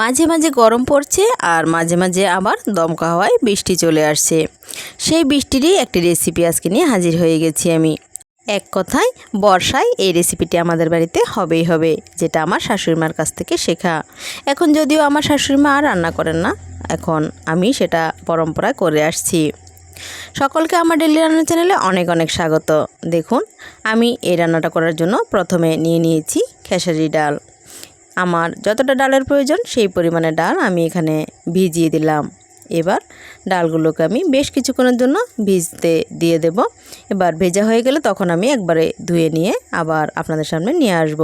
মাঝে মাঝে গরম পড়ছে আর মাঝে মাঝে আবার দমকা হওয়ায় বৃষ্টি চলে আসছে। সেই বৃষ্টিরই একটি রেসিপি আজকে নিয়ে হাজির হয়ে গেছি আমি। এক কথায়, বর্ষায় এই রেসিপিটি আমাদের বাড়িতে হবেই হবে, যেটা আমার শাশুড়িমার কাছ থেকে শেখা। এখন যদিও আমার শাশুড়িমা আর রান্না করেন না, এখন আমি সেটা পরম্পরা করে আসছি। সকলকে আমার ডেলি রান্না চ্যানেলে অনেক অনেক স্বাগত। দেখুন, আমি এই রান্নাটা করার জন্য প্রথমে নিয়ে নিয়েছি খেসারি ডাল। আমার যতটা ডালের প্রয়োজন, সেই পরিমাণে ডাল আমি এখানে ভিজিয়ে দিলাম। এবার ডালগুলোকে আমি বেশ কিছুক্ষণের জন্য ভিজতে দিয়ে দেব। এবার ভেজা হয়ে গেলে তখন আমি একবারে ধুয়ে নিয়ে আবার আপনাদের সামনে নিয়ে আসব।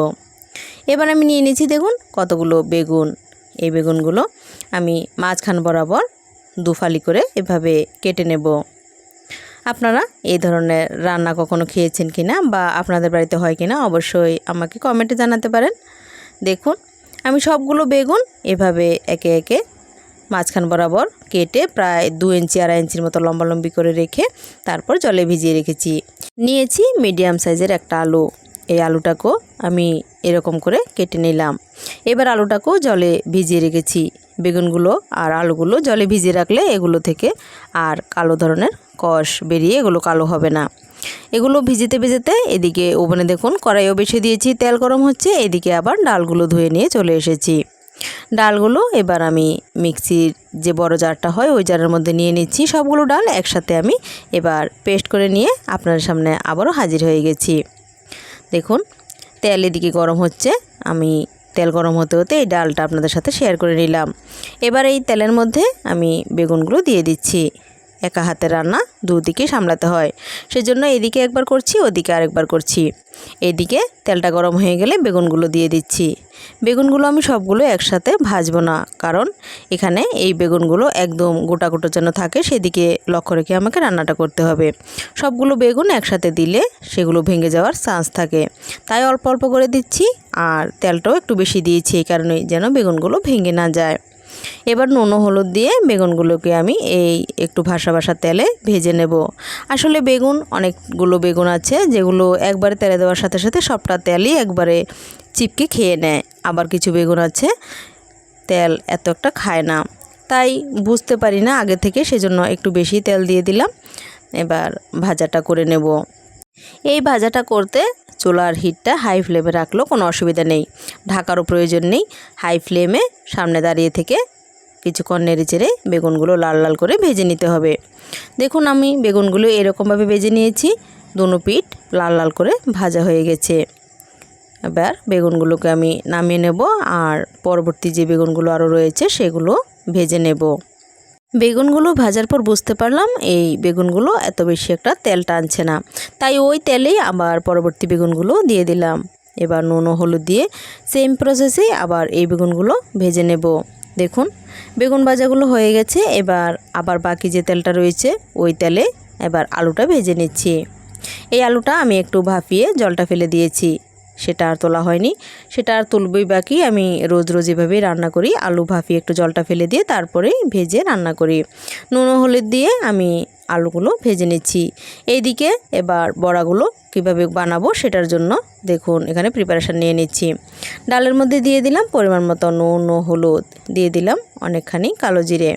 এবার আমি নিয়ে নিয়েছি দেখুন কতগুলো বেগুন। এই বেগুনগুলো আমি মাঝখান বরাবর দুফালি করে এভাবে কেটে নেব। আপনারা এই ধরনের রান্না কখনো খেয়েছেন কিনা বা আপনাদের বাড়িতে হয় কিনা অবশ্যই আমাকে কমেন্টে জানাতে পারেন। দেখুন, আমি সবগুলো বেগুন এভাবে একে একে মাঝখান বরাবর কেটে প্রায় দু ইঞ্চি, আড়াই ইঞ্চির মতো লম্বালম্বি করে রেখে তারপর জলে ভিজিয়ে রেখেছি। নিয়েছি মিডিয়াম সাইজের একটা আলু। এই আলুটাকেও আমি এরকম করে কেটে নিলাম। এবার আলুটাকেও জলে ভিজিয়ে রেখেছি। বেগুনগুলো আর আলুগুলো জলে ভিজিয়ে রাখলে এগুলো থেকে আর কালো ধরনের কষ বেরিয়ে এগুলো কালো হবে না। এগুলো ভিজিতে ভিজিতে এদিকে ওভেনে দেখুন কড়াইও বেছে দিয়েছি, তেল গরম হচ্ছে, এদিকে আবার ডালগুলো ধুয়ে নিয়ে চলে এসেছি। ডালগুলো এবার আমি মিক্সির যে বড় জারটা হয় ওই জারের মধ্যে নিয়ে নিচ্ছি, সবগুলো ডাল একসাথে আমি এবার পেস্ট করে নিয়ে আপনার সামনে আবারও হাজির হয়ে গেছি। দেখুন, তেল এদিকে গরম হচ্ছে, আমি তেল গরম হতে হতে এই ডালটা আপনাদের সাথে শেয়ার করে নিলাম। এবার এই তেলের মধ্যে আমি বেগুনগুলো দিয়ে দিচ্ছি। একা হাতে রান্না দুদিকে সামলাতে হয়। সেজন্য এদিকে একবার করছি, ওদিকে আরেকবার করছি। এদিকে তেলটা গরম হয়ে গেলে বেগুনগুলো দিয়ে দিচ্ছি। বেগুনগুলো আমি সবগুলো একসাথে ভাজবো না, কারণ এখানে এই বেগুনগুলো একদম গোটা গোটা যেন থাকে, সেদিকে লক্ষ্য রেখে আমাকে রান্নাটা করতে হবে। সবগুলো বেগুন একসাথে দিলে সেগুলো ভেঙে যাওয়ার চান্স থাকে। তাই অল্প অল্প করে দিচ্ছি, আর তেলটাও একটু বেশি দিয়েছি, এই কারণেই যেন বেগুনগুলো ভেঙে না যায়। এবার নুন হলুদ দিয়ে বেগুনগুলোকে আমি এই একটু ভাসা ভাসা তেলে ভেজে নেব। আসলে বেগুন, অনেকগুলো বেগুন আছে যেগুলো একবারে তেলে দেওয়ার সাথে সাথে সবটা তেলই একবারে চিপকে খেয়ে নেয়। আবার কিছু বেগুন আছে, তেল এত একটা খায় না। তাই বুঝতে পারি না, আগে থেকে সেজন্য একটু বেশি তেল দিয়ে দিলাম। এবার ভাজাটা করে নেব। এই ভাজাটা করতে চুলার হিটটা হাই ফ্লেমে রাখলেও কোনো অসুবিধা নেই। ঢাকারও প্রয়োজন নেই। হাই ফ্লেমে সামনে দাঁড়িয়ে থেকে কিছুক্ষণ নেড়ে চেড়ে বেগুনগুলো লাল লাল করে ভেজে নিতে হবে। দেখুন আমি বেগুনগুলো এরকমভাবে ভেজে নিয়েছি। দুনো পিঠ লাল লাল করে ভাজা হয়ে গেছে। এবার বেগুনগুলোকে আমি নামিয়ে নেব আর পরবর্তী যে বেগুনগুলো আরও রয়েছে সেগুলো ভেজে নেব। বেগুনগুলো ভাজার পর বুঝতে পারলাম এই বেগুনগুলো এত বেশি একটা তেল টানছে না। তাই ওই তেলেই আবার পরবর্তী বেগুনগুলো দিয়ে দিলাম। এবার নুন হলুদ দিয়ে সেম প্রসেসেই আবার এই বেগুনগুলো ভেজে নেব। দেখুন, বেগুন ভাজাগুলো হয়ে গেছে। এবার আবার বাকি যে তেলটা রয়েছে, ওই তেলে এবার আলুটা ভেজে নিচ্ছি। এই আলুটা আমি একটু ভাপিয়ে জলটা ফেলে দিয়েছি। সেটা আর তোলা হয়নি। সেটা আর তুলবই বাকি। আমি রোজ রোজ এভাবেই রান্না করি। আলু ভাপিয়ে একটু জলটা ফেলে দিয়ে তারপরেই ভেজে রান্না করি। নুন হলুদ দিয়ে আমি আলুগুলো ভেজে নিচ্ছি। এইদিকে এবার বড়াগুলো কীভাবে বানাবো সেটার জন্য দেখুন, এখানে প্রিপারেশান নিয়ে নিচ্ছি। ডালের মধ্যে দিয়ে দিলাম পরিমাণ মতো নুন হলুদ। দিয়ে দিলাম অনেকখানি কালো জিরে।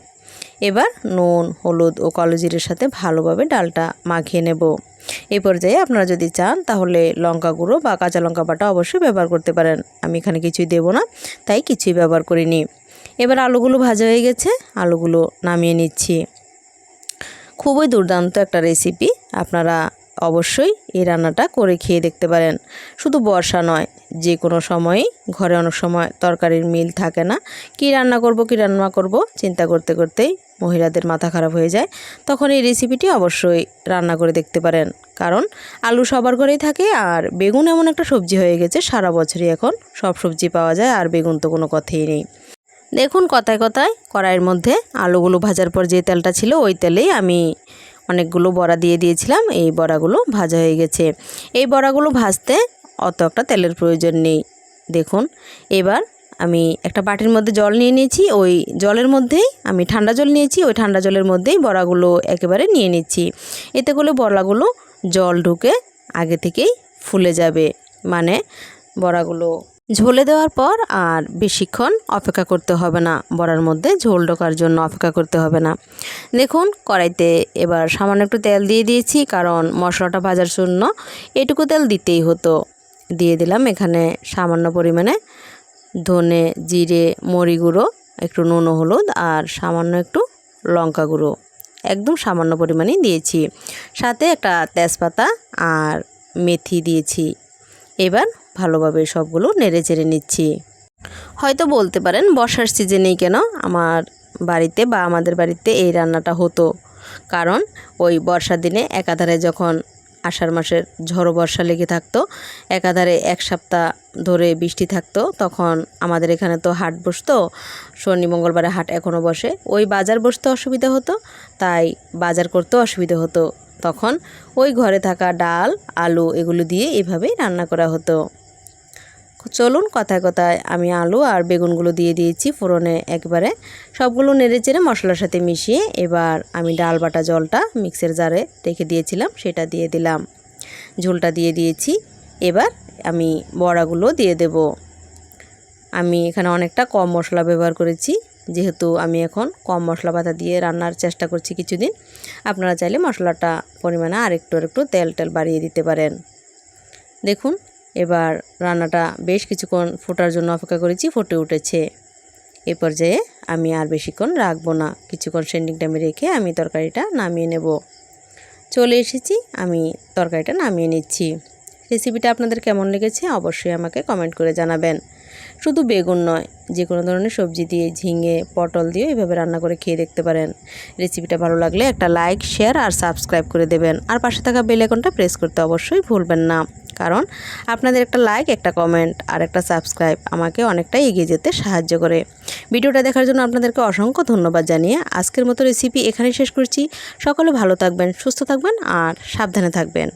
এবার নুন, হলুদ ও কালো জিরের সাথে ভালোভাবে ডালটা মাখিয়ে নেব। এই পর্যায়ে আপনারা যদি চান, তাহলে লঙ্কা গুঁড়ো বা কাঁচা লঙ্কা বাটা অবশ্যই ব্যবহার করতে পারেন। আমি এখানে কিছুই দেব না, তাই কিছুই ব্যবহার করিনি। এবার আলুগুলো ভাজা হয়ে গেছে, আলুগুলো নামিয়ে নিচ্ছি। খুবই দুর্দান্ত একটা রেসিপি আপনারা অবশ্যই এই রান্নাটা করে খেয়ে দেখতে পারেন। শুধু বর্ষা নয় যে কোনো সময়ই ঘরে অনেক সময় তরকারির মিল থাকে না। কি রান্না করব, কি রান্না করব, চিন্তা করতে করতেই মহিলাদের মাথা খারাপ হয়ে যায়। তখন এই রেসিপিটি অবশ্যই রান্না করে দেখতে পারেন। কারণ আলু সবার ঘরেই থাকে আর বেগুন এমন একটা সবজি হয়ে গেছে, সারা বছরই এখন সব সবজি পাওয়া যায় আর বেগুন তো কোনো কথাই নেই। দেখুন কথায় কথায় কড়াইয়ের মধ্যে আলুগুলো ভাজার পর যে তেলটা ছিল, ওই তেলেই আমি অনেকগুলো বড়া দিয়ে দিয়েছিলাম। এই বড়াগুলো ভাজা হয়ে গেছে। এই বড়াগুলো ভাজতে অত একটা তেলের প্রয়োজন নেই। দেখুন, এবার আমি একটা বাটির মধ্যে জল নিয়ে নিয়েছি, ওই জলের মধ্যেই আমি ঠান্ডা জল নিয়েছি, ওই ঠান্ডা জলের মধ্যেই বড়াগুলো একেবারে নিয়ে নিচ্ছি। এতে করে বড়াগুলো জল ঢুকে আগে থেকেই ফুলে যাবে। মানে বড়াগুলো ঝোলে দেওয়ার পর আর বেশিক্ষণ অপেক্ষা করতে হবে না। বড়ার মধ্যে ঝোল ঢোকার জন্য অপেক্ষা করতে হবে না। দেখুন, কড়াইতে এবার সামান্য একটু তেল দিয়ে দিয়েছি, কারণ মশলাটা ভাজার জন্য এটুকু তেল দিতেই হতো। দিয়ে দিলাম। এখানে সামান্য পরিমাণে ধনে, জিরে, মরি গুঁড়ো, একটু নুন হলুদ আর সামান্য একটু লঙ্কা গুঁড়ো। একদম সামান্য পরিমাণেই দিয়েছি। সাথে একটা তেজপাতা আর মেথি দিয়েছি। এবার ভালোভাবে সবগুলো নেড়ে চেড়ে নিচ্ছি। হয়তো বলতে পারেন বর্ষার সিজনেই কেন আমার বাড়িতে বা আমাদের বাড়িতে এই রান্নাটা হতো। কারণ ওই বর্ষার দিনে একাধারে যখন আষাঢ় মাসের ঝড়ো বর্ষা লেগে থাকতো, একাধারে এক সপ্তাহ ধরে বৃষ্টি থাকতো, তখন আমাদের এখানে তো হাট বসতো, শনি মঙ্গলবারে হাট এখনও বসে। ওই বাজার বসতে অসুবিধা হতো, তাই বাজার করতে অসুবিধা হতো। তখন ওই ঘরে থাকা ডাল, আলু এগুলো দিয়ে এভাবেই রান্না করা হতো। চলুন কথায় কথায় আমি আলু আর বেগুনগুলো দিয়ে দিয়েছি ফোড়নে একবারে। সবগুলো নেড়ে চেড়ে মশলার সাথে মিশিয়ে এবার আমি ডাল বাটা জলটা মিক্সের জারে রেখে দিয়েছিলাম, সেটা দিয়ে দিলাম। ঝোলটা দিয়ে দিয়েছি, এবার আমি বড়াগুলো দিয়ে দেব। আমি এখানে অনেকটা কম মশলা ব্যবহার করেছি, যেহেতু আমি এখন কম মশলা পাতা দিয়ে রান্নার চেষ্টা করছি কিছুদিন। আপনারা চাইলে মশলাটা পরিমাণে আরেকটু আরেকটু তেল টেল বাড়িয়ে দিতে পারেন। দেখুন এবার রান্নাটা বেশ কিছুক্ষণ ফোটার জন্য অপেক্ষা করেছি, ফুটে উঠেছে। এ পর্যায়ে আমি আর বেশিক্ষণ রাখব না। কিছুক্ষণ সেন্ডিং টাইমে রেখে আমি তরকারিটা নামিয়ে নেব। চলে এসেছি, আমি তরকারিটা নামিয়ে নিচ্ছি। রেসিপিটা আপনাদের কেমন লেগেছে অবশ্যই আমাকে কমেন্ট করে জানাবেন। শুধু বেগুন নয়, যে কোনো ধরনের সবজি দিয়ে, ঝিঙে, পটল দিয়ে এভাবে রান্না করে খেয়ে দেখতে পারেন। রেসিপিটা ভালো লাগলে একটা লাইক, শেয়ার আর সাবস্ক্রাইব করে দেবেন। আর পাশে থাকা বেল আইকনটা প্রেস করতে অবশ্যই ভুলবেন না। কারণ আপনাদের একটা লাইক, একটা কমেন্ট আর একটা সাবস্ক্রাইব আমাকে অনেকটাই এগিয়ে যেতে সাহায্য করে। ভিডিওটা দেখার জন্য আপনাদেরকে অসংখ্য ধন্যবাদ জানিয়ে আজকের মতো রেসিপি এখানেই শেষ করছি। সকলে ভালো থাকবেন, সুস্থ থাকবেন আর সাবধানে থাকবেন।